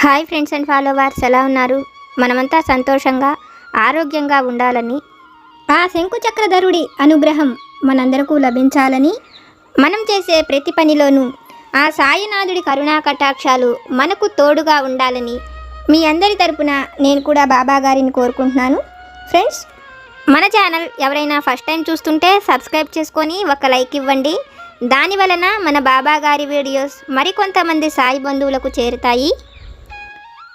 Hi friends and followers ఎలా ఉన్నారు? మనమంతా సంతోషంగా ఆరోగ్యంగా ఉండాలని ఆ శంకుచక్రధరుడి అనుగ్రహం మనందరకు లభించాలని మనం చేసే ప్రతి పనిలోనూ ఆ సాయినాథుడి కరుణా కటాక్షాలు మనకు తోడుగా ఉండాలని మీ అందరి తరపున నేను కూడా బాబా గారిని కోరుకుంటున్నాను. ఫ్రెండ్స్ మన ఛానల్ ఎవరైనా ఫస్ట్ టైం చూస్తుంటే సబ్స్క్రైబ్ చేసుకొని ఒక లైక్ ఇవ్వండి. దాని వలన మన బాబా గారి వీడియోస్ మరికొంతమంది సాయి బంధువులకు చేరుతాయి.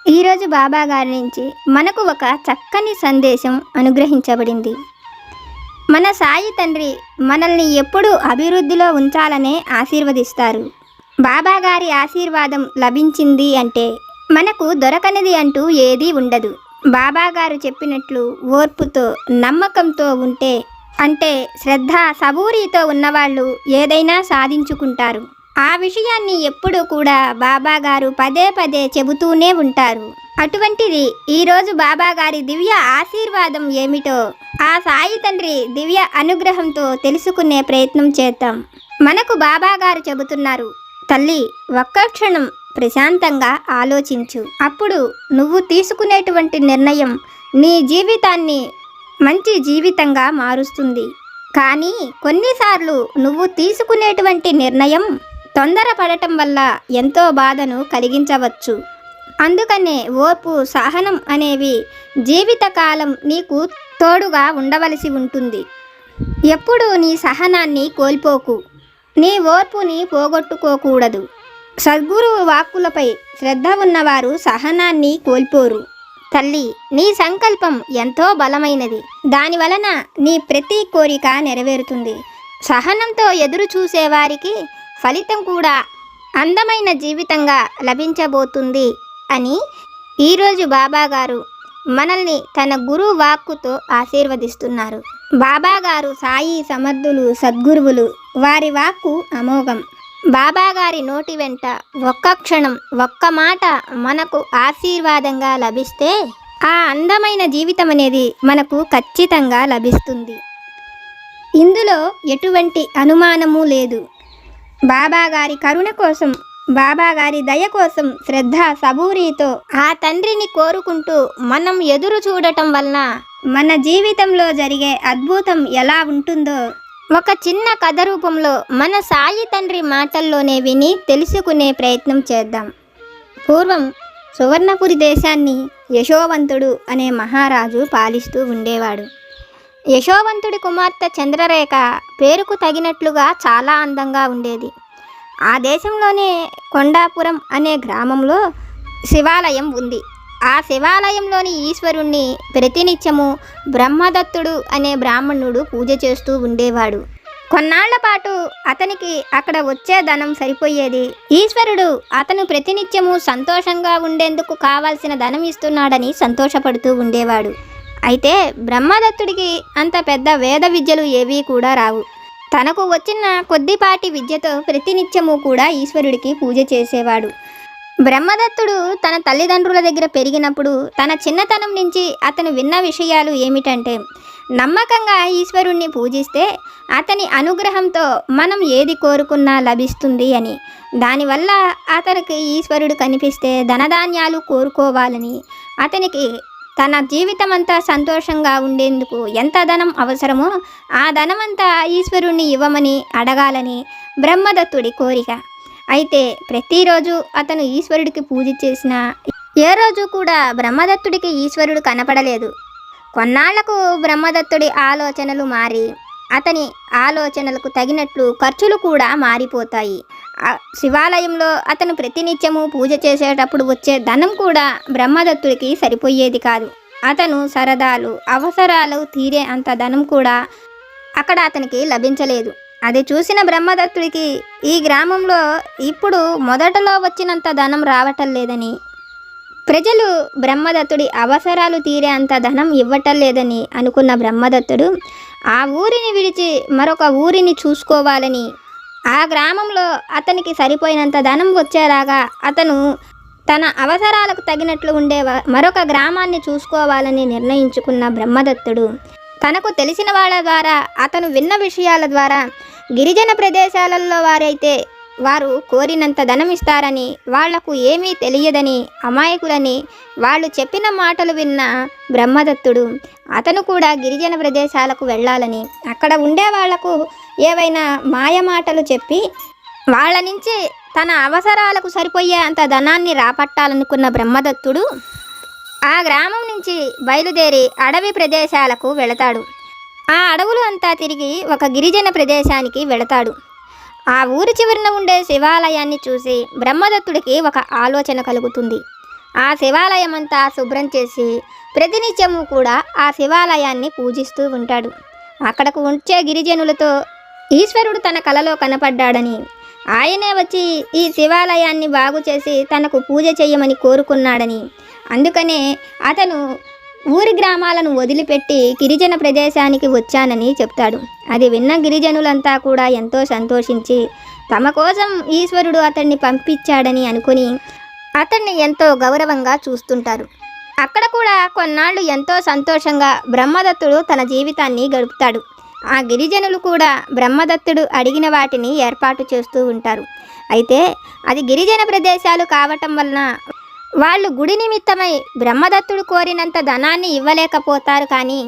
ఈరోజు బాబా గారి నుంచి మనకు ఒక చక్కని సందేశం అనుగ్రహించబడింది. మన సాయి తండ్రి మనల్ని ఎప్పుడూ అభివృద్ధిలో ఉంచాలనే ఆశీర్వదిస్తారు. బాబా గారి ఆశీర్వాదం లభించింది అంటే మనకు దొరకనిది అంటూ ఏదీ ఉండదు. బాబా గారు చెప్పినట్లు ఓర్పుతో నమ్మకంతో ఉంటే అంటే శ్రద్ధ సబూరితో ఉన్నవాళ్ళు ఏదైనా సాధించుకుంటారు. ఆ విషయాన్ని ఎప్పుడూ కూడా బాబా గారు పదే పదే చెబుతూనే ఉంటారు. అటువంటిది ఈరోజు బాబా గారి దివ్య ఆశీర్వాదం ఏమిటో ఆ సాయి తండ్రి దివ్య అనుగ్రహంతో తెలుసుకునే ప్రయత్నం చేద్దాం. మనకు బాబా గారు చెబుతున్నారు తల్లి ఒక్క క్షణం ప్రశాంతంగా ఆలోచించు. అప్పుడు నువ్వు తీసుకునేటువంటి నిర్ణయం నీ జీవితాన్ని మంచి జీవితంగా మారుస్తుంది. కానీ కొన్నిసార్లు నువ్వు తీసుకునేటువంటి నిర్ణయం తొందరపడటం వల్ల ఎంతో బాధను కలిగించవచ్చు. అందుకనే ఓర్పు సహనం అనేవి జీవితకాలం నీకు తోడుగా ఉండవలసి ఉంటుంది. ఎప్పుడూ నీ సహనాన్ని కోల్పోకు. నీ ఓర్పుని పోగొట్టుకోకూడదు. సద్గురువు వాక్కులపై శ్రద్ధ ఉన్నవారు సహనాన్ని కోల్పోరు. తల్లి నీ సంకల్పం ఎంతో బలమైనది. దాని వలన నీ ప్రతి కోరిక నెరవేరుతుంది. సహనంతో ఎదురు చూసేవారికి ఫలితం కూడా అందమైన జీవితంగా లభించబోతుంది అని ఈరోజు బాబాగారు మనల్ని తన గురు వాక్కుతో ఆశీర్వదిస్తున్నారు. బాబాగారు సాయి సమర్థులు సద్గురువులు వారి వాక్కు అమోఘం. బాబాగారి నోటి వెంట ఒక్క క్షణం ఒక్క మాట మనకు ఆశీర్వాదంగా లభిస్తే ఆ అందమైన జీవితం అనేది మనకు ఖచ్చితంగా లభిస్తుంది. ఇందులో ఎటువంటి అనుమానము లేదు. బాబా గారి కరుణ కోసం బాబాగారి దయ కోసం శ్రద్ధ సబూరితో ఆ తండ్రిని కోరుకుంటూ మనం ఎదురు చూడటం వలన మన జీవితంలో జరిగే అద్భుతం ఎలా ఉంటుందో ఒక చిన్న కథ రూపంలో మన సాయి తండ్రి మాటల్లోనే విని తెలుసుకునే ప్రయత్నం చేద్దాం. పూర్వం సువర్ణపురి దేశాన్ని యశోవంతుడు అనే మహారాజు పాలిస్తూ ఉండేవాడు. యశోవంతుడి కుమార్తె చంద్రరేఖ పేరుకు తగినట్లుగా చాలా అందంగా ఉండేది. ఆ దేశంలోనే కొండాపురం అనే గ్రామంలో శివాలయం ఉంది. ఆ శివాలయంలోని ఈశ్వరుణ్ణి ప్రతినిత్యము బ్రహ్మదత్తుడు అనే బ్రాహ్మణుడు పూజ చేస్తూ ఉండేవాడు. కొన్నాళ్ళ పాటు అతనికి అక్కడ వచ్చే ధనం సరిపోయేది. ఈశ్వరుడు అతను ప్రతినిత్యము సంతోషంగా ఉండేందుకు కావాల్సిన ధనం ఇస్తున్నాడని సంతోషపడుతూ ఉండేవాడు. అయితే బ్రహ్మదత్తుడికి అంత పెద్ద వేద విద్యలు ఏవీ కూడా రావు. తనకు వచ్చిన కొద్దిపాటి విద్యతో ప్రతినిత్యము కూడా ఈశ్వరుడికి పూజ చేసేవాడు. బ్రహ్మదత్తుడు తన తల్లిదండ్రుల దగ్గర పెరిగినప్పుడు తన చిన్నతనం నుంచి అతను విన్న విషయాలు ఏమిటంటే నమ్మకంగా ఈశ్వరుణ్ణి పూజిస్తే అతని అనుగ్రహంతో మనం ఏది కోరుకున్నా లభిస్తుంది అని. దానివల్ల అతనికి ఈశ్వరుడు కనిపిస్తే ధనధాన్యాలు కోరుకోవాలని అతనికి తన జీవితమంతా సంతోషంగా ఉండేందుకు ఎంత ధనం అవసరమో ఆ ధనమంతా ఈశ్వరుణ్ణి ఇవ్వమని అడగాలని బ్రహ్మదత్తుడి కోరిక. అయితే ప్రతిరోజు అతను ఈశ్వరుడికి పూజ చేసిన ఏ రోజు కూడా బ్రహ్మదత్తుడికి ఈశ్వరుడు కనపడలేదు. కొన్నాళ్ళకు బ్రహ్మదత్తుడి ఆలోచనలు మారి అతని ఆలోచనలకు తగినట్లు ఖర్చులు కూడా మారిపోతాయి. శివాలయంలో అతను ప్రతినిత్యము పూజ చేసేటప్పుడు వచ్చే ధనం కూడా బ్రహ్మదత్తుడికి సరిపోయేది కాదు. అతను సరదాలు అవసరాలు తీరే అంత ధనం కూడా అక్కడ అతనికి లభించలేదు. అది చూసిన బ్రహ్మదత్తుడికి ఈ గ్రామంలో ఇప్పుడు మొదటలో వచ్చినంత ధనం రావటం లేదని ప్రజలు బ్రహ్మదత్తుడి అవసరాలు తీరే అంత ధనం ఇవ్వటం లేదని అనుకున్న బ్రహ్మదత్తుడు ఆ ఊరిని విడిచి మరొక ఊరిని చూసుకోవాలని ఆ గ్రామంలో అతనికి సరిపోయినంత ధనం వచ్చేలాగా అతను తన అవసరాలకు తగినట్లు ఉండే మరొక గ్రామాన్ని చూసుకోవాలని నిర్ణయించుకున్న బ్రహ్మదత్తుడు. తనకు తెలిసిన వాళ్ళ ద్వారా అతను విన్న విషయాల ద్వారా గిరిజన ప్రదేశాలలో వారైతే వారు కోరినంత ధనం ఇస్తారని వాళ్ళకు ఏమీ తెలియదని అమాయకులని వాళ్ళు చెప్పిన మాటలు విన్న బ్రహ్మదత్తుడు అతను కూడా గిరిజన ప్రదేశాలకు వెళ్ళాలని. అక్కడ ఉండే వాళ్ళకు ఏవైనా మాయ మాటలు చెప్పి వాళ్ళ నుంచి తన అవసరాలకు సరిపోయే అంత ధనాన్ని రాపట్టాలనుకున్న బ్రహ్మదత్తుడు ఆ గ్రామం నుంచి బయలుదేరి అడవి ప్రదేశాలకు వెళతాడు. ఆ అడవులు అంతా తిరిగి ఒక గిరిజన ప్రదేశానికి వెళతాడు. ఆ ఊరి చివరన ఉండే శివాలయాన్ని చూసి బ్రహ్మదత్తుడికి ఒక ఆలోచన కలుగుతుంది. ఆ శివాలయం అంతా శుభ్రం చేసి ప్రతినిత్యము కూడా ఆ శివాలయాన్ని పూజిస్తూ ఉంటాడు. అక్కడకు ఉంచే గిరిజనులతో ఈశ్వరుడు తన కలలో కనపడ్డాడని ఆయనే వచ్చి ఈ శివాలయాన్ని బాగు చేసి తనకు పూజ చేయమని కోరుకున్నాడని అందుకనే అతను ఊరి గ్రామాలను వదిలిపెట్టి గిరిజన ప్రదేశానికి వచ్చానని చెప్తాడు. అది విన్న గిరిజనులంతా కూడా ఎంతో సంతోషించి తమ కోసం ఈశ్వరుడు అతన్ని పంపించాడని అనుకుని అతన్ని ఎంతో గౌరవంగా చూస్తుంటారు. అక్కడ కూడా కొన్నాళ్ళు ఎంతో సంతోషంగా బ్రహ్మదత్తుడు తన జీవితాన్ని గడుపుతాడు. ఆ గిరిజనులు కూడా బ్రహ్మదత్తుడు అడిగిన వాటిని ఏర్పాటు చేస్తూ ఉంటారు. అయితే అది గిరిజన ప్రదేశాలు కావటం వలన వాళ్ళు గుడి నిమిత్తమై బ్రహ్మదత్తుడు కోరినంత ధనాన్ని ఇవ్వలేకపోతారు కానీ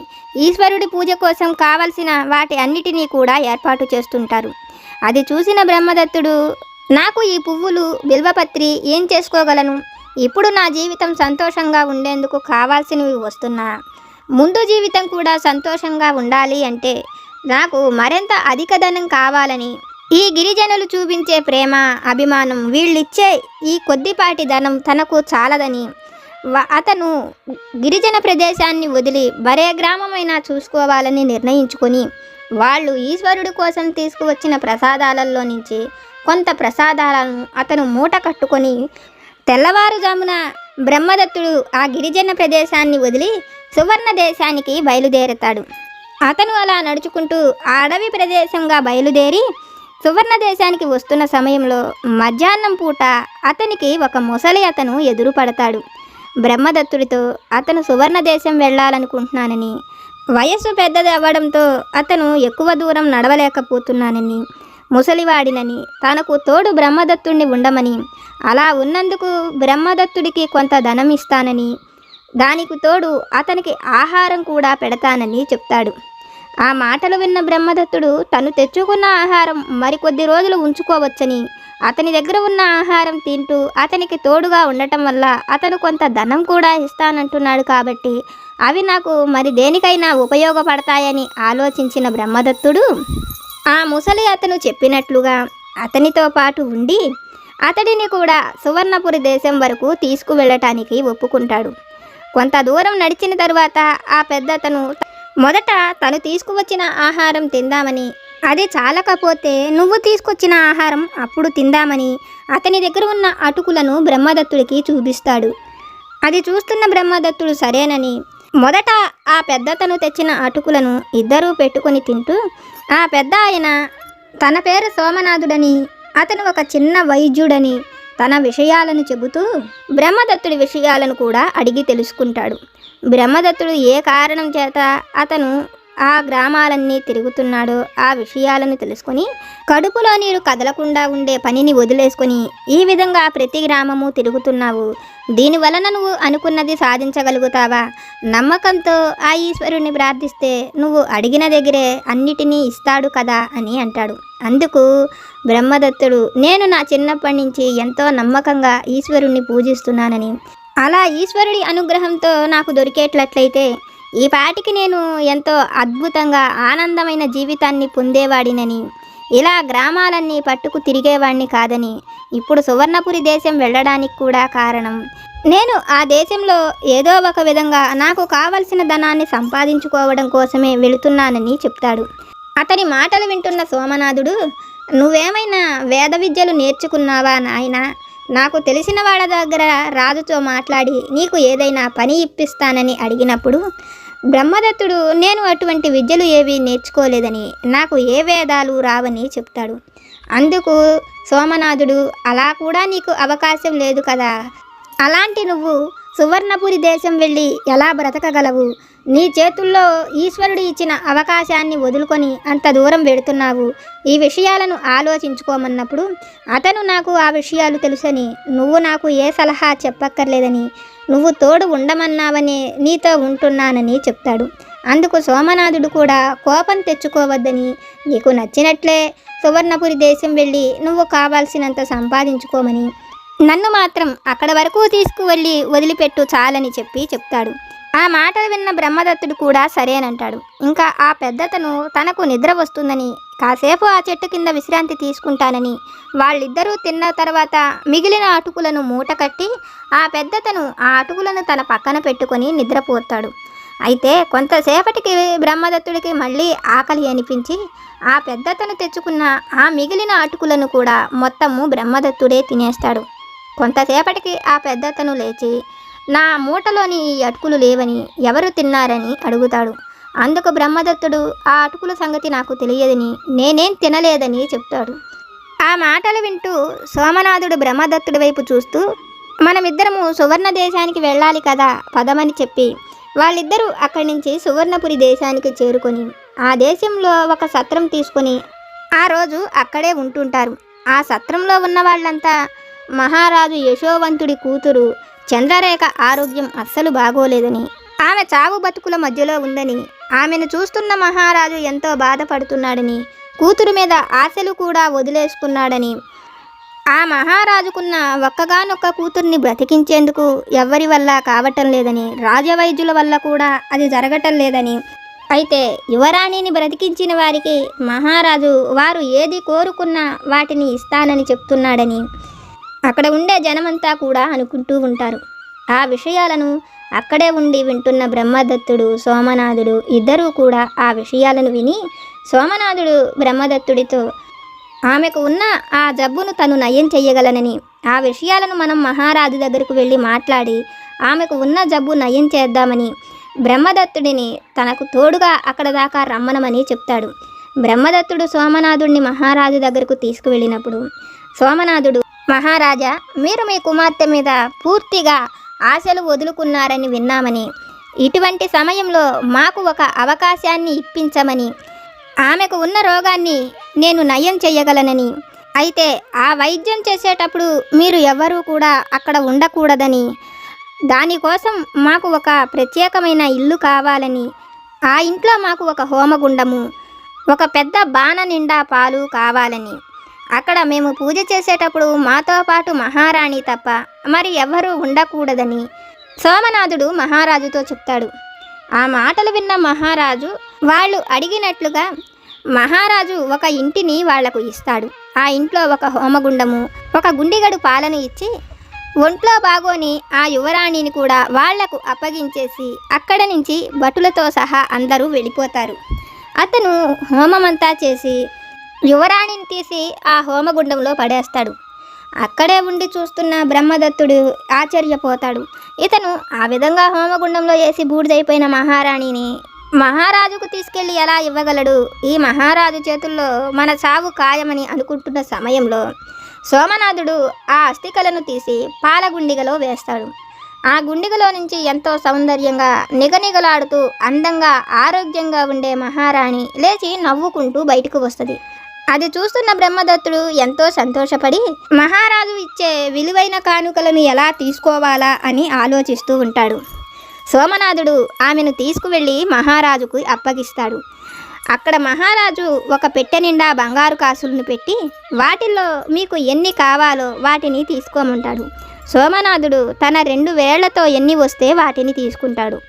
ఈశ్వరుడి పూజ కోసం కావలసిన వాటి అన్నిటినీ కూడా ఏర్పాటు చేస్తుంటారు. అది చూసిన బ్రహ్మదత్తుడు నాకు ఈ పువ్వులు బిల్వపత్రి ఏం చేసుకోగలను? ఇప్పుడు నా జీవితం సంతోషంగా ఉండేందుకు కావాల్సినవి వస్తున్నా. ముందు జీవితం కూడా సంతోషంగా ఉండాలి అంటే నాకు మరింత అధిక ధనం కావాలని ఈ గిరిజనులు చూపించే ప్రేమ అభిమానం వీళ్ళిచ్చే ఈ కొద్దిపాటి ధనం తనకు చాలదని. అతను గిరిజన ప్రదేశాన్ని వదిలి బరే గ్రామమైనా చూసుకోవాలని నిర్ణయించుకొని వాళ్ళు ఈశ్వరుడి కోసం తీసుకువచ్చిన ప్రసాదాలలో నుంచి కొంత ప్రసాదాలను అతను మూట కట్టుకొని తెల్లవారుజామున బ్రహ్మదత్తుడు ఆ గిరిజన ప్రదేశాన్ని వదిలి సువర్ణ దేశానికి బయలుదేరతాడు. అతను అలా నడుచుకుంటూ ఆ అడవి ప్రదేశంగా బయలుదేరి సువర్ణ దేశానికి వస్తున్న సమయంలో మధ్యాహ్నం పూట అతనికి ఒక ముసలి అతను ఎదురు పడతాడు బ్రహ్మదత్తుడితో అతను సువర్ణ దేశం వెళ్ళాలనుకుంటున్నానని వయస్సు పెద్దది అవ్వడంతో అతను ఎక్కువ దూరం నడవలేకపోతున్నానని ముసలివాడినని తనకు తోడు బ్రహ్మదత్తుడిని ఉండమని అలా ఉన్నందుకు బ్రహ్మదత్తుడికి కొంత ధనం ఇస్తానని దానికి తోడు అతనికి ఆహారం కూడా పెడతానని చెప్తాడు. ఆ మాటలు విన్న బ్రహ్మదత్తుడు తను తెచ్చుకున్న ఆహారం మరికొద్ది రోజులు ఉంచుకోవచ్చని. అతని దగ్గర ఉన్న ఆహారం తింటూ అతనికి తోడుగా ఉండటం వల్ల అతను కొంత ధనం కూడా ఇస్తానంటున్నాడు కాబట్టి అవి నాకు మరి దేనికైనా ఉపయోగపడతాయని ఆలోచించిన బ్రహ్మదత్తుడు ఆ ముసలి అతను చెప్పినట్లుగా అతనితో పాటు ఉండి అతడిని కూడా సువర్ణపురి దేశం వరకు తీసుకువెళ్ళటానికి ఒప్పుకుంటాడు. కొంత దూరం నడిచిన తరువాత ఆ పెద్దతను మొదట తను తీసుకువచ్చిన ఆహారం తిందామని. అది చాలకపోతే నువ్వు తీసుకొచ్చిన ఆహారం అప్పుడు తిందామని అతని దగ్గర ఉన్న అటుకులను బ్రహ్మదత్తుడికి చూపిస్తాడు. అది చూస్తున్న బ్రహ్మదత్తుడు సరేనని మొదట ఆ పెద్దతను తెచ్చిన అటుకులను ఇద్దరూ పెట్టుకొని తింటూ ఆ పెద్ద ఆయన తన పేరు సోమనాథుడని అతను ఒక చిన్న వైద్యుడని తన విషయాలను చెబుతూ బ్రహ్మదత్తుడి విషయాలను కూడా అడిగి తెలుసుకుంటాడు. బ్రహ్మదత్తుడు ఏ కారణం చేత అతను ఆ గ్రామాలన్నీ తిరుగుతున్నాడో ఆ విషయాలను తెలుసుకొని కడుపులో నీరు కదలకుండా ఉండే పనిని వదిలేసుకొని ఈ విధంగా ప్రతి గ్రామము తిరుగుతున్నావు. దీని వలన నువ్వు అనుకున్నది సాధించగలుగుతావా? నమ్మకంతో ఆ ఈశ్వరుని ప్రార్థిస్తే నువ్వు అడిగిన దగ్గరే అన్నిటినీ ఇస్తాడు కదా అని అంటాడు. అందుకు బ్రహ్మదత్తుడు నేను నా చిన్నప్పటి నుంచి ఎంతో నమ్మకంగా ఈశ్వరుణ్ణి పూజిస్తున్నానని అలా ఈశ్వరుడి అనుగ్రహంతో నాకు దొరికేట్లట్లయితే ఈ పాటికి నేను ఎంతో అద్భుతంగా ఆనందమైన జీవితాన్ని పొందేవాడినని. ఇలా గ్రామాలన్నీ పట్టుకు తిరిగేవాడిని కాదని ఇప్పుడు సువర్ణపురి దేశం వెళ్ళడానికి కూడా కారణం. నేను ఆ దేశంలో ఏదో ఒక విధంగా నాకు కావలసిన ధనాన్ని సంపాదించుకోవడం కోసమే వెళుతున్నానని చెప్తాడు. అతని మాటలు వింటున్న సోమనాథుడు నువ్వేమైనా వేద విద్యలు నేర్చుకున్నావా నాయనా? నాకు తెలిసిన వాళ్ళ దగ్గర రాజుతో మాట్లాడి నీకు ఏదైనా పని ఇప్పిస్తానని అడిగినప్పుడు బ్రహ్మదత్తుడు నేను అటువంటి విద్యలు ఏవి నేర్చుకోలేదని నాకు ఏ వేదాలు రావని చెప్తాడు. అందుకు సోమనాథుడు అలా కూడా నీకు అవకాశం లేదు కదా. అలాంటి నువ్వు సువర్ణపురి దేశం వెళ్ళి ఎలా బ్రతకగలవు? నీ చేతుల్లో ఈశ్వరుడు ఇచ్చిన అవకాశాన్ని వదులుకొని అంత దూరం వెడుతున్నావు. ఈ విషయాలను ఆలోచించుకోమన్నప్పుడు అతను నాకు ఆ విషయాలు తెలుసని నువ్వు నాకు ఏ సలహా చెప్పక్కర్లేదని నువ్వు తోడు ఉండమన్నావని నీతో ఉంటున్నానని చెప్తాడు. అందుకు సోమనాథుడు కూడా కోపం తెచ్చుకోవద్దని నీకు నచ్చినట్లే సువర్ణపురి దేశం వెళ్ళి నువ్వు కావాల్సినంత సంపాదించుకోమని నన్ను మాత్రం అక్కడ వరకు తీసుకువెళ్ళి వదిలిపెట్టు చాలని చెప్పి చెప్తాడు. ఆ మాటలు విన్న బ్రహ్మదత్తుడు కూడా సరేనంటాడు. ఇంకా ఆ పెద్దతను తనకు నిద్ర వస్తుందని కాసేపు ఆ చెట్టు కింద విశ్రాంతి తీసుకుంటానని వాళ్ళిద్దరూ తిన్న తర్వాత మిగిలిన అటుకులను మూట కట్టి ఆ పెద్దతను ఆ అటుకులను తన పక్కన పెట్టుకొని నిద్రపోతాడు. అయితే కొంతసేపటికి బ్రహ్మదత్తుడికి మళ్ళీ ఆకలి అనిపించి ఆ పెద్దతను తెచ్చుకున్న ఆ మిగిలిన అటుకులను కూడా మొత్తము బ్రహ్మదత్తుడే తినేస్తాడు. కొంతసేపటికి ఆ పెద్దతను లేచి నా మూటలోని ఈ అటుకులు లేవని ఎవరు తిన్నారని అడుగుతాడు. అందుకు బ్రహ్మదత్తుడు ఆ అటుకుల సంగతి నాకు తెలియదని నేనేం తినలేదని చెప్తాడు. ఆ మాటలు వింటూ సోమనాథుడు బ్రహ్మదత్తుడి వైపు చూస్తూ మనమిద్దరము సువర్ణ దేశానికి వెళ్ళాలి కదా పదమని చెప్పి వాళ్ళిద్దరూ అక్కడి నుంచి సువర్ణపురి దేశానికి చేరుకొని ఆ దేశంలో ఒక సత్రం తీసుకొని ఆ రోజు అక్కడే ఉంటుంటారు. ఆ సత్రంలో ఉన్న వాళ్ళంతా మహారాజు యశోవంతుడి కూతురు చంద్రరేఖ ఆరోగ్యం అస్సలు బాగోలేదని. ఆమె చావు బతుకుల మధ్యలో ఉందని ఆమెను చూస్తున్న మహారాజు ఎంతో బాధపడుతున్నాడని కూతురు మీద ఆశలు కూడా వదిలేసుకున్నాడని. ఆ మహారాజుకున్న ఒక్కగానొక్క కూతుర్ని బ్రతికించేందుకు ఎవ్వరి వల్ల కావటం లేదని రాజవైద్యుల వల్ల కూడా అది జరగటం లేదని. అయితే యువరాణిని బ్రతికించిన వారికి మహారాజు వారు ఏది కోరుకున్నా వాటిని ఇస్తానని చెప్తున్నాడని. అక్కడ ఉండే జనమంతా కూడా అనుకుంటూ ఉంటారు. ఆ విషయాలను అక్కడే ఉండి వింటున్న బ్రహ్మదత్తుడు సోమనాథుడు ఇద్దరూ కూడా ఆ విషయాలను విని సోమనాథుడు బ్రహ్మదత్తుడితో ఆమెకు ఉన్న ఆ జబ్బును తను నయం చేయగలనని ఆ విషయాలను మనం మహారాజు దగ్గరకు వెళ్ళి మాట్లాడి ఆమెకు ఉన్న జబ్బు నయం చేద్దామని బ్రహ్మదత్తుడిని తనకు తోడుగా అక్కడ దాకా రమ్మనమని చెప్తాడు. బ్రహ్మదత్తుడు సోమనాథుడిని మహారాజు దగ్గరకు తీసుకువెళ్ళినప్పుడు సోమనాథుడు మహారాజా మీరు మీ కుమార్తె మీద పూర్తిగా ఆశలు వదులుకున్నారని విన్నామని. ఇటువంటి సమయంలో మాకు ఒక అవకాశాన్ని ఇప్పించమని. ఆమెకు ఉన్న రోగాన్ని నేను నయం చేయగలనని. అయితే ఆ వైద్యం చేసేటప్పుడు మీరు ఎవ్వరూ కూడా అక్కడ ఉండకూడదని. దానికోసం మాకు ఒక ప్రత్యేకమైన ఇల్లు కావాలని. ఆ ఇంట్లో మాకు ఒక హోమగుండము ఒక పెద్ద బాణ నిండా పాలు కావాలని. అక్కడ మేము పూజ చేసేటప్పుడు మాతో పాటు మహారాణి తప్ప మరి ఎవ్వరూ ఉండకూడదని సోమనాథుడు మహారాజుతో చెప్తాడు. ఆ మాటలు విన్న మహారాజు వాళ్ళు అడిగినట్లుగా మహారాజు ఒక ఇంటిని వాళ్ళకు ఇస్తాడు. ఆ ఇంట్లో ఒక హోమగుండము ఒక గుండిగడు పాలను ఇచ్చి ఒంట్లో బాగోని ఆ యువరాణిని కూడా వాళ్ళకు అప్పగించేసి అక్కడ నుంచి భటులతో సహా అందరూ వెళ్ళిపోతారు. అతను హోమమంతా చేసి యువరాణిని తీసి ఆ హోమగుండంలో పడేస్తాడు. అక్కడే ఉండి చూస్తున్న బ్రహ్మదత్తుడు ఆశ్చర్యపోతాడు. ఇతను ఆ విధంగా హోమగుండంలో వేసి బూడిదైపోయిన మహారాణిని మహారాజుకు తీసుకెళ్ళి ఎలా ఇవ్వగలడు? ఈ మహారాజు చేతుల్లో మన చావు ఖాయమని అనుకుంటున్న సమయంలో సోమనాథుడు ఆ అస్థికలను తీసి పాలగుండిగలో వేస్తాడు. ఆ గుండిగలో నుంచి ఎంతో సౌందర్యంగా నిగనిగలాడుతూ అందంగా ఆరోగ్యంగా ఉండే మహారాణి లేచి నవ్వుకుంటూ బయటకు వస్తుంది. అది చూస్తున్న బ్రహ్మదత్తుడు ఎంతో సంతోషపడి మహారాజు ఇచ్చే విలువైన కానుకలను ఎలా తీసుకోవాలా? అని ఆలోచిస్తూ ఉంటాడు. సోమనాథుడు ఆమెను తీసుకువెళ్ళి మహారాజుకు అప్పగిస్తాడు. అక్కడ మహారాజు ఒక పెట్టె నిండా బంగారు కాసులను పెట్టి వాటిల్లో మీకు ఎన్ని కావాలో వాటిని తీసుకోమంటాడు. సోమనాథుడు తన రెండు వేళ్ళతో ఎన్ని వస్తే వాటిని తీసుకుంటాడు.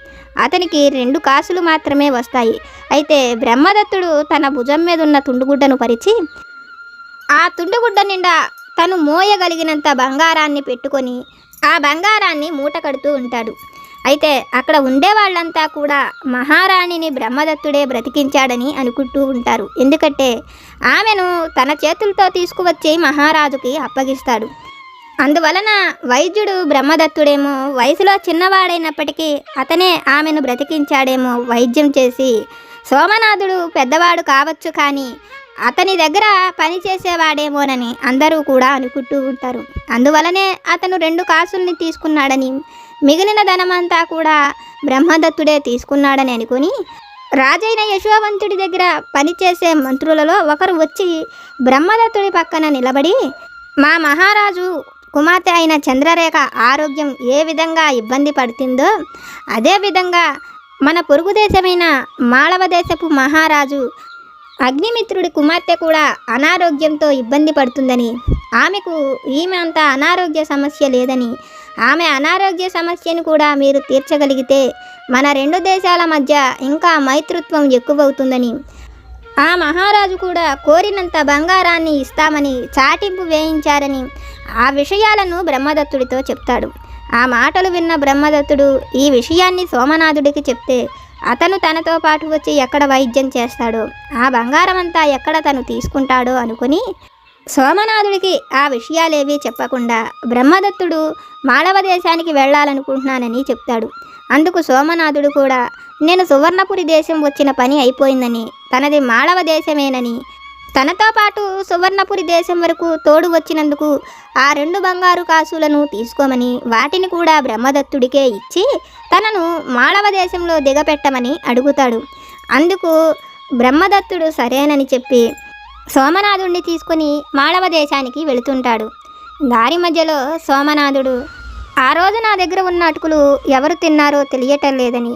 అతనికి రెండు కాసులు మాత్రమే వస్తాయి. అయితే బ్రహ్మదత్తుడు తన భుజం మీద ఉన్న తుండుగుడ్డను పరిచి ఆ తుండుగుడ్డ నిండా తను మోయగలిగినంత బంగారాన్ని పెట్టుకొని ఆ బంగారాన్ని మూట కడుతూ ఉంటాడు. అయితే అక్కడ ఉండే వాళ్ళంతా కూడా మహారాణిని బ్రహ్మదత్తుడే బ్రతికించాడని అనుకుంటూ ఉంటారు. ఎందుకంటే ఆమెను తన చేతులతో తీసుకువచ్చి మహారాజుకి అప్పగిస్తాడు. అందువలన వైద్యుడు బ్రహ్మదత్తుడేమో వయసులో చిన్నవాడైనప్పటికీ అతనే ఆమెను బ్రతికించాడేమో వైద్యం చేసి. సోమనాథుడు పెద్దవాడు కావచ్చు కానీ అతని దగ్గర పని చేసేవాడేమోనని అందరూ కూడా అనుకుంటూ ఉంటారు. అందువలనే అతను రెండు కాసుల్ని తీసుకున్నాడని మిగిలిన ధనమంతా కూడా బ్రహ్మదత్తుడే తీసుకున్నాడని అనుకుని రాజైన యశోవంతుడి దగ్గర పనిచేసే మంత్రులలో ఒకరు వచ్చి బ్రహ్మదత్తుడి పక్కన నిలబడి మా మహారాజు కుమార్తె అయిన చంద్రరేఖ ఆరోగ్యం ఏ విధంగా ఇబ్బంది పడుతుందో అదేవిధంగా మన పొరుగు దేశమైన మాళవ దేశపు మహారాజు అగ్నిమిత్రుడి కుమార్తె కూడా అనారోగ్యంతో ఇబ్బంది పడుతుందని ఆమెకు ఈమె అంత అనారోగ్య సమస్య లేదని ఆమె అనారోగ్య సమస్యను కూడా మీరు తీర్చగలిగితే మన రెండు దేశాల మధ్య ఇంకా మైత్రుత్వం ఎక్కువవుతుందని ఆ మహారాజు కూడా కోరినంత బంగారాన్ని ఇస్తామని చాటింపు వేయించారని ఆ విషయాలను బ్రహ్మదత్తుడితో చెప్తాడు. ఆ మాటలు విన్న బ్రహ్మదత్తుడు ఈ విషయాన్ని సోమనాథుడికి చెప్తే అతను తనతో పాటు వచ్చి ఎక్కడ వైద్యం చేస్తాడో ఆ బంగారం అంతా ఎక్కడ తను తీసుకుంటాడో అనుకుని సోమనాథుడికి ఆ విషయాలేవీ చెప్పకుండా బ్రహ్మదత్తుడు మాళవ దేశానికి వెళ్ళాలనుకుంటున్నానని చెప్తాడు. అందుకు సోమనాథుడు కూడా నేను సువర్ణపురి దేశం వచ్చిన పని అయిపోయిందని తనది మాళవ దేశమేనని. తనతో పాటు సువర్ణపురి దేశం వరకు తోడు వచ్చినందుకు ఆ రెండు బంగారు కాసులను తీసుకోమని వాటిని కూడా బ్రహ్మదత్తుడికే ఇచ్చి తనను మాళవ దేశంలో దిగపెట్టమని అడుగుతాడు. అందుకు బ్రహ్మదత్తుడు సరేనని చెప్పి సోమనాథుడిని తీసుకొని మాళవ దేశానికి వెళుతుంటాడు. దారి మధ్యలో సోమనాథుడు ఆ రోజు నా దగ్గర ఉన్న అటుకులు ఎవరు తిన్నారో తెలియటం లేదని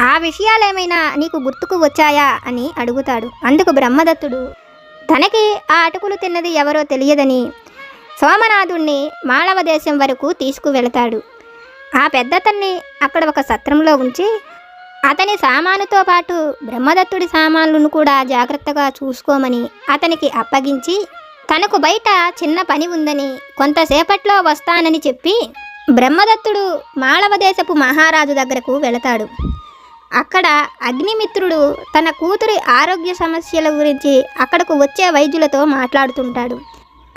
ఆ విషయాలేమైనా నీకు గుర్తుకు వచ్చాయా అని అడుగుతాడు. అందుకు బ్రహ్మదత్తుడు తనకి ఆ అటుకులు తిన్నది ఎవరో తెలియదని సోమనాథుణ్ణి మాళవ దేశం వరకు తీసుకువెళతాడు. ఆ పెద్దతన్ని అక్కడ ఒక సత్రంలో ఉంచి అతని సామానుతో పాటు బ్రహ్మదత్తుడి సామాన్లను కూడా జాగ్రత్తగా చూసుకోమని అతనికి అప్పగించి తనకు బయట చిన్న పని ఉందని కొంతసేపట్లో వస్తానని చెప్పి బ్రహ్మదత్తుడు మాళవదేశపు మహారాజు దగ్గరకు వెళతాడు. అక్కడ అగ్నిమిత్రుడు తన కూతురి ఆరోగ్య సమస్యల గురించి అక్కడకు వచ్చే వైద్యులతో మాట్లాడుతుంటాడు.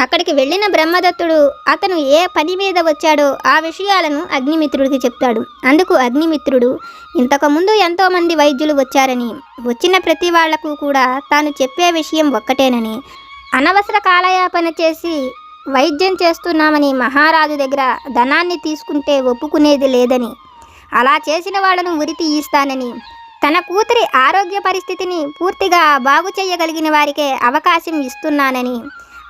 అక్కడికి వెళ్ళిన బ్రహ్మదత్తుడు అతను ఏ పని మీద వచ్చాడో ఆ విషయాలను అగ్నిమిత్రుడికి చెప్తాడు. అందుకు అగ్నిమిత్రుడు ఇంతకుముందు ఎంతోమంది వైద్యులు వచ్చారని వచ్చిన ప్రతి వాళ్ళకు కూడా తాను చెప్పే విషయం ఒక్కటేనని అనవసర కాలయాపన చేసి వైద్యం చేస్తున్నామని మహారాజు దగ్గర ధనాన్ని తీసుకుంటే ఒప్పుకునేది లేదని. అలా చేసిన వాళ్ళను ఉరి తీయిస్తానని. తన కూతురి ఆరోగ్య పరిస్థితిని పూర్తిగా బాగు చేయగలిగిన వారికే అవకాశం ఇస్తున్నానని.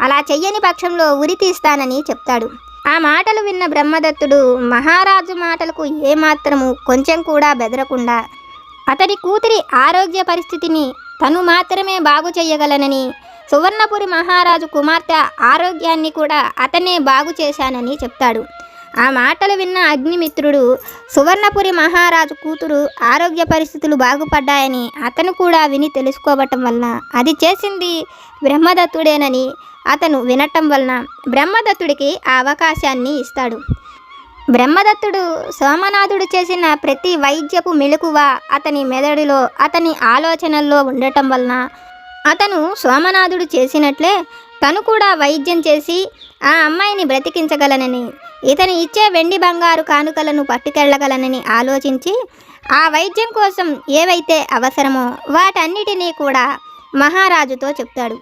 అలా చెయ్యని పక్షంలో ఉరి తీస్తానని చెప్తాడు. ఆ మాటలు విన్న బ్రహ్మదత్తుడు మహారాజు మాటలకు ఏమాత్రము కొంచెం కూడా బెదరకుండా అతడి కూతురి ఆరోగ్య పరిస్థితిని తను మాత్రమే బాగు చేయగలనని సువర్ణపురి మహారాజు కుమార్తె ఆరోగ్యాన్ని కూడా అతనే బాగు చేశానని చెప్తాడు. ఆ మాటలు విన్న అగ్నిమిత్రుడు సువర్ణపురి మహారాజు కూతురు ఆరోగ్య పరిస్థితులు బాగుపడ్డాయని అతను కూడా విని తెలుసుకోవటం వలన అది చేసింది బ్రహ్మదత్తుడేనని అతను వినటం వలన బ్రహ్మదత్తుడికి ఆ అవకాశాన్ని ఇస్తాడు. బ్రహ్మదత్తుడు సోమనాథుడు చేసిన ప్రతి వైద్యపు మెలకువ అతని మెదడులో అతని ఆలోచనల్లో ఉండటం వలన అతను సోమనాథుడు చేసినట్లే తను కూడా వైద్యం చేసి ఆ అమ్మాయిని బ్రతికించగలనని ఇతను ఇచ్చే వెండి బంగారు కానుకలను పట్టుకెళ్ళగలనని ఆలోచించి ఆ వైద్యం కోసం ఏవైతే అవసరమో వాటన్నిటినీ కూడా మహారాజుతో చెప్తాడు.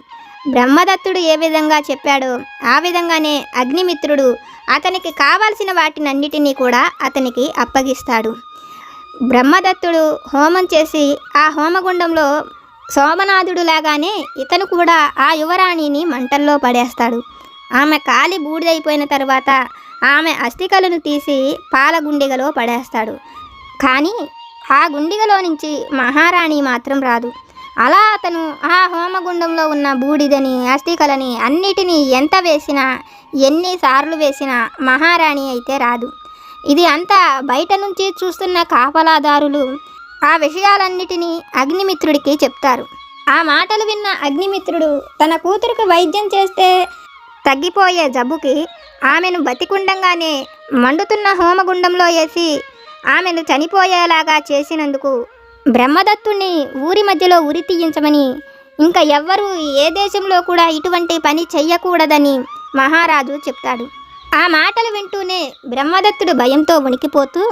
బ్రహ్మదత్తుడు ఏ విధంగా చెప్పాడో ఆ విధంగానే అగ్నిమిత్రుడు అతనికి కావాల్సిన వాటినన్నిటినీ కూడా అతనికి అప్పగిస్తాడు. బ్రహ్మదత్తుడు హోమం చేసి ఆ హోమగుండంలో సోమనాథుడు లాగానే ఇతను కూడా ఆ యువరాణిని మంటల్లో పడేస్తాడు. ఆమె కాలి బూడిదైపోయిన తర్వాత ఆమె అస్థికలను తీసి పాల గుండిగలో పడేస్తాడు. కానీ ఆ గుండిగలో నుంచి మహారాణి మాత్రం రాదు. అలా అతను ఆ హోమగుండంలో ఉన్న బూడిదని అస్థికలని అన్నిటినీ ఎంత వేసినా ఎన్నిసార్లు వేసినా మహారాణి అయితే రాదు. ఇది అంతా బయట నుంచి చూస్తున్న కాపలాదారులు ఆ విషయాలన్నిటినీ అగ్నిమిత్రుడికి చెప్తారు. ఆ మాటలు విన్న అగ్నిమిత్రుడు తన కూతురుకు వైద్యం చేస్తే తగ్గిపోయే జబ్బుకి ఆమెను బతికుండంగానే మండుతున్న హోమగుండంలో వేసి ఆమెను చనిపోయేలాగా చేసినందుకు బ్రహ్మదత్తుణ్ణి ఊరి మధ్యలో ఉరి తీయించమని ఇంకా ఎవ్వరూ ఏ దేశంలో కూడా ఇటువంటి పని చెయ్యకూడదని మహారాజు చెప్తాడు. ఆ మాటలు వింటూనే బ్రహ్మదత్తుడు భయంతో వణికిపోతూ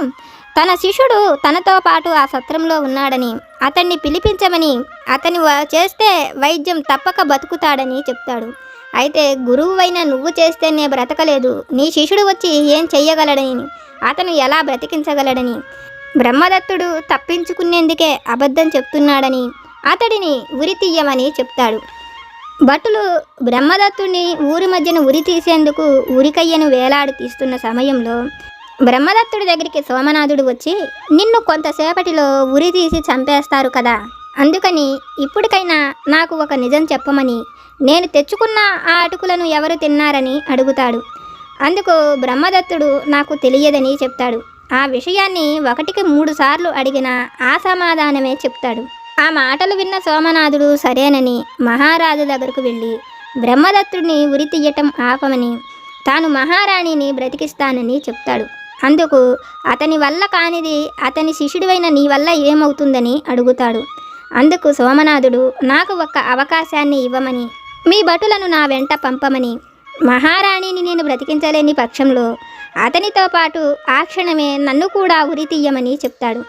తన శిష్యుడు తనతో పాటు ఆ సత్రంలో ఉన్నాడని అతన్ని పిలిపించమని అతని వ- చేస్తే వైద్యం తప్పక బతుకుతాడని చెప్తాడు. అయితే గురువు నువ్వు చేస్తేనే బ్రతకలేదు. నీ శిష్యుడు వచ్చి ఏం చెయ్యగలడని అతను ఎలా బ్రతికించగలడని బ్రహ్మదత్తుడు తప్పించుకునేందుకే అబద్ధం చెప్తున్నాడని అతడిని ఉరి తీయమని చెప్తాడు. భటులు బ్రహ్మదత్తుడిని ఊరి మధ్యన ఉరి తీసేందుకు ఉరికయ్యను వేలాడి తీస్తున్న సమయంలో బ్రహ్మదత్తుడి దగ్గరికి సోమనాథుడు వచ్చి నిన్ను కొంతసేపటిలో ఉరి తీసి చంపేస్తారు కదా. అందుకని ఇప్పటికైనా నాకు ఒక నిజం చెప్పమని నేను తెచ్చుకున్న ఆ అటుకులను ఎవరు తిన్నారని అడుగుతాడు. అందుకు బ్రహ్మదత్తుడు నాకు తెలియదని చెప్తాడు. ఆ విషయాన్ని ఒకటికి మూడు సార్లు అడిగిన ఆ సమాధానమే చెప్తాడు. ఆ మాటలు విన్న సోమనాథుడు సరేనని మహారాజు దగ్గరకు వెళ్ళి బ్రహ్మదత్తుడిని ఉరి తీయటం ఆపమని తాను మహారాణిని బ్రతికిస్తానని చెప్తాడు. అందుకు అతని వల్ల కానిది అతని శిష్యుడివైన నీ వల్ల ఏమవుతుందని అడుగుతాడు. అందుకు సోమనాథుడు నాకు ఒక్క అవకాశాన్ని ఇవ్వమని మీ భటులను నా వెంట పంపమని మహారాణిని నేను బ్రతికించలేని పక్షంలో అతనితో పాటు ఆ క్షణమే నన్ను కూడా ఉరి తీయమని చెప్తాడు.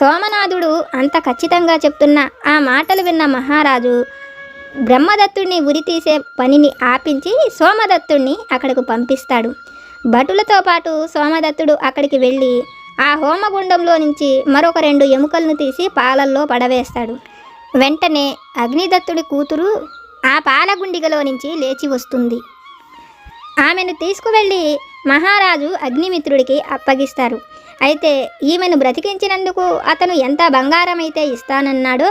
సోమనాథుడు అంత ఖచ్చితంగా చెప్తున్న ఆ మాటలు విన్న మహారాజు బ్రహ్మదత్తుడిని ఉరి తీసే పనిని ఆపించి సోమదత్తుడిని అక్కడకు పంపిస్తాడు. భటులతో పాటు సోమదత్తుడు అక్కడికి వెళ్ళి ఆ హోమగుండంలో నుంచి మరొక రెండు ఎముకలను తీసి పాలల్లో పడవేస్తాడు. వెంటనే అగ్నిదత్తుడి కూతురు ఆ పాలగుండిగలో నుంచి లేచి వస్తుంది. ఆమెను తీసుకువెళ్ళి మహారాజు అగ్నిమిత్రుడికి అప్పగిస్తారు. అయితే ఈమెను బ్రతికించినందుకు అతను ఎంత బంగారం అయితే ఇస్తానన్నాడో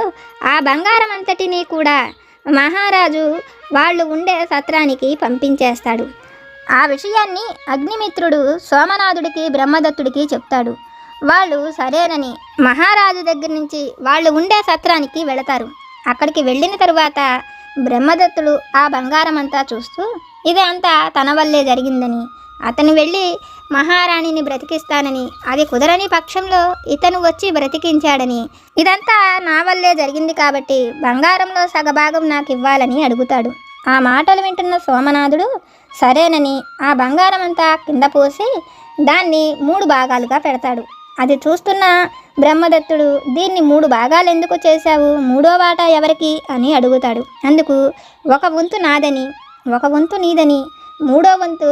ఆ బంగారం అంతటినీ కూడా మహారాజు వాళ్ళు ఉండే సత్రానికి పంపించేస్తాడు. ఆ విషయాన్ని అగ్నిమిత్రుడు సోమనాథుడికి బ్రహ్మదత్తుడికి చెప్తాడు. వాళ్ళు సరేనని మహారాజు దగ్గర నుంచి వాళ్ళు ఉండే సత్రానికి వెళతారు. అక్కడికి వెళ్ళిన తరువాత బ్రహ్మదత్తుడు ఆ బంగారం అంతా చూస్తూ ఇది అంతా తన వల్లే జరిగిందని. అతను వెళ్ళి మహారాణిని బ్రతికిస్తానని. అది కుదరని పక్షంలో ఇతను వచ్చి బ్రతికించాడని. ఇదంతా నా వల్లే జరిగింది కాబట్టి బంగారంలో సగభాగం నాకు ఇవ్వాలని అడుగుతాడు. ఆ మాటలు వింటున్న సోమనాథుడు సరేనని ఆ బంగారం అంతా కింద పోసి దాన్ని మూడు భాగాలుగా పెడతాడు. అది చూస్తున్న బ్రహ్మదత్తుడు దీన్ని మూడు భాగాలు ఎందుకు చేశావు? మూడో వాటా ఎవరికి అని అడుగుతాడు. అందుకు ఒక వంతు నాదని ఒక వంతు నీదని మూడో వంతు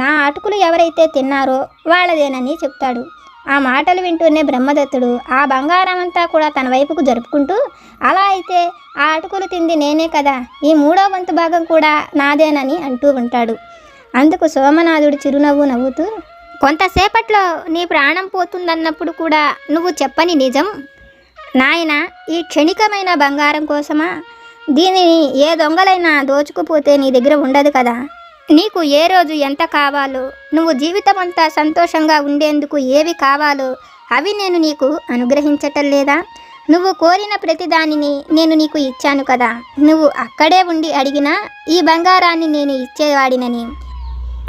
నా అటుకులు ఎవరైతే తిన్నారో వాళ్ళదేనని చెప్తాడు. ఆ మాటలు వింటూనే బ్రహ్మదత్తుడు ఆ బంగారం అంతా కూడా తన వైపుకు జరుపుకుంటూ అలా అయితే ఆ అటుకులు తింది నేనే కదా ఈ మూడో వంతు భాగం కూడా నాదేనని అంటూ ఉంటాడు. అందుకు సోమనాథుడు చిరునవ్వు నవ్వుతూ కొంతసేపట్లో నీ ప్రాణం పోతుందన్నప్పుడు కూడా నువ్వు చెప్పని నిజం? నాయన ఈ క్షణికమైన బంగారం కోసమా? దీనిని ఏ దొంగలైనా దోచుకుపోతే నీ దగ్గర ఉండదు కదా. నీకు ఏ రోజు ఎంత కావాలో నువ్వు జీవితం అంతా సంతోషంగా ఉండేందుకు ఏవి కావాలో అవి నేను నీకు అనుగ్రహించటం లేదా? నువ్వు కోరిన ప్రతిదానిని నేను నీకు ఇచ్చాను కదా. నువ్వు అక్కడే ఉండి అడిగినా ఈ బంగారాన్ని నేను ఇచ్చేవాడినని.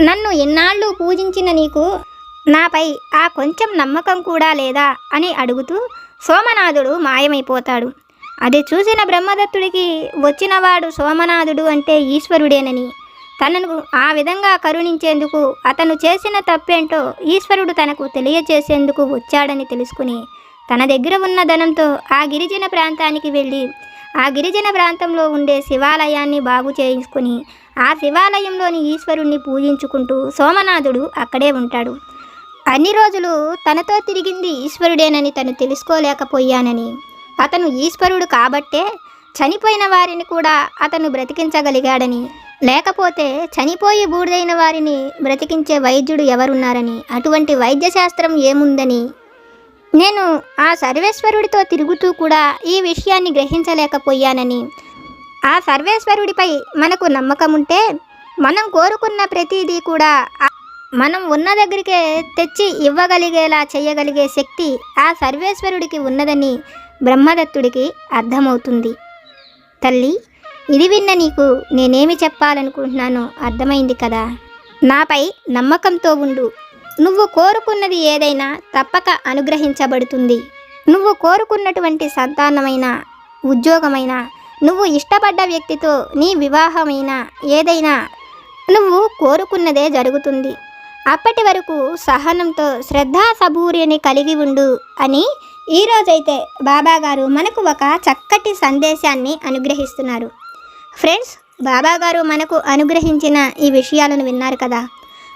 నన్ను ఎన్నాళ్ళు పూజించిన నీకు నాపై ఆ కొంచెం నమ్మకం కూడా లేదా? అని అడుగుతూ సోమనాథుడు మాయమైపోతాడు. అది చూసిన బ్రహ్మదత్తుడికి వచ్చినవాడు సోమనాథుడు అంటే ఈశ్వరుడేనని. తనను ఆ విధంగా కరుణించేందుకు అతను చేసిన తప్పేంటో ఈశ్వరుడు తనకు తెలియచేసేందుకు వచ్చాడని తెలుసుకుని తన దగ్గర ఉన్న ధనంతో ఆ గిరిజన ప్రాంతానికి వెళ్ళి ఆ గిరిజన ప్రాంతంలో ఉండే శివాలయాన్ని బాగు చేయించుకుని ఆ శివాలయంలోని ఈశ్వరుణ్ణి పూజించుకుంటూ సోమనాథుడు అక్కడే ఉంటాడు. అన్ని రోజులు తనతో తిరిగింది ఈశ్వరుడేనని తను తెలుసుకోలేకపోయానని అతను ఈశ్వరుడు కాబట్టే చనిపోయిన వారిని కూడా అతను బ్రతికించగలిగాడని లేకపోతే చనిపోయి బూడిదైన వారిని బ్రతికించే వైద్యుడు ఎవరున్నారని? అటువంటి వైద్యశాస్త్రం ఏముందని? నేను ఆ సర్వేశ్వరుడితో తిరుగుతూ కూడా ఈ విషయాన్ని గ్రహించలేకపోయానని. ఆ సర్వేశ్వరుడిపై మనకు నమ్మకం ఉంటే మనం కోరుకున్న ప్రతిదీ కూడా మనం ఉన్న దగ్గరికే తెచ్చి ఇవ్వగలిగేలా చేయగలిగే శక్తి ఆ సర్వేశ్వరుడికి ఉన్నదని బ్రహ్మదత్తుడికి అర్థమవుతుంది. తల్లి ఇది విన్న నీకు నేనేమి చెప్పాలనుకుంటున్నానో అర్థమైంది కదా. నాపై నమ్మకంతో ఉండు. నువ్వు కోరుకున్నది ఏదైనా తప్పక అనుగ్రహించబడుతుంది. నువ్వు కోరుకున్నటువంటి సంతానమైన ఉద్యోగమైన నువ్వు ఇష్టపడ్డ వ్యక్తితో నీ వివాహమైన ఏదైనా నువ్వు కోరుకున్నదే జరుగుతుంది. అప్పటి వరకు సహనంతో శ్రద్ధా సబూర్యని కలిగి ఉండు అని ఈరోజైతే బాబాగారు మనకు ఒక చక్కటి సందేశాన్ని అనుగ్రహిస్తున్నారు. ఫ్రెండ్స్ బాబాగారు మనకు అనుగ్రహించిన ఈ విషయాలను విన్నారు కదా.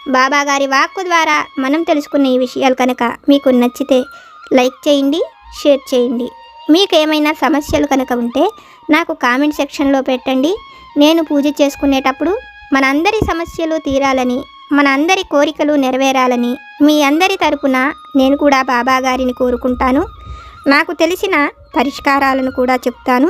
బాబాగారి వాక్కు ద్వారా మనం తెలుసుకున్న ఈ విషయాలు కనుక మీకు నచ్చితే లైక్ చేయండి షేర్ చేయండి. మీకు ఏమైనా సమస్యలు కనుక ఉంటే నాకు కామెంట్ సెక్షన్లో పెట్టండి. నేను పూజ చేసుకునేటప్పుడు మనందరి సమస్యలు తీరాలని మన అందరి కోరికలు నెరవేరాలని మీ అందరి తరపున నేను కూడా బాబాగారిని కోరుకుంటాను. నాకు తెలిసిన పరిష్కారాలను కూడా చెప్తాను.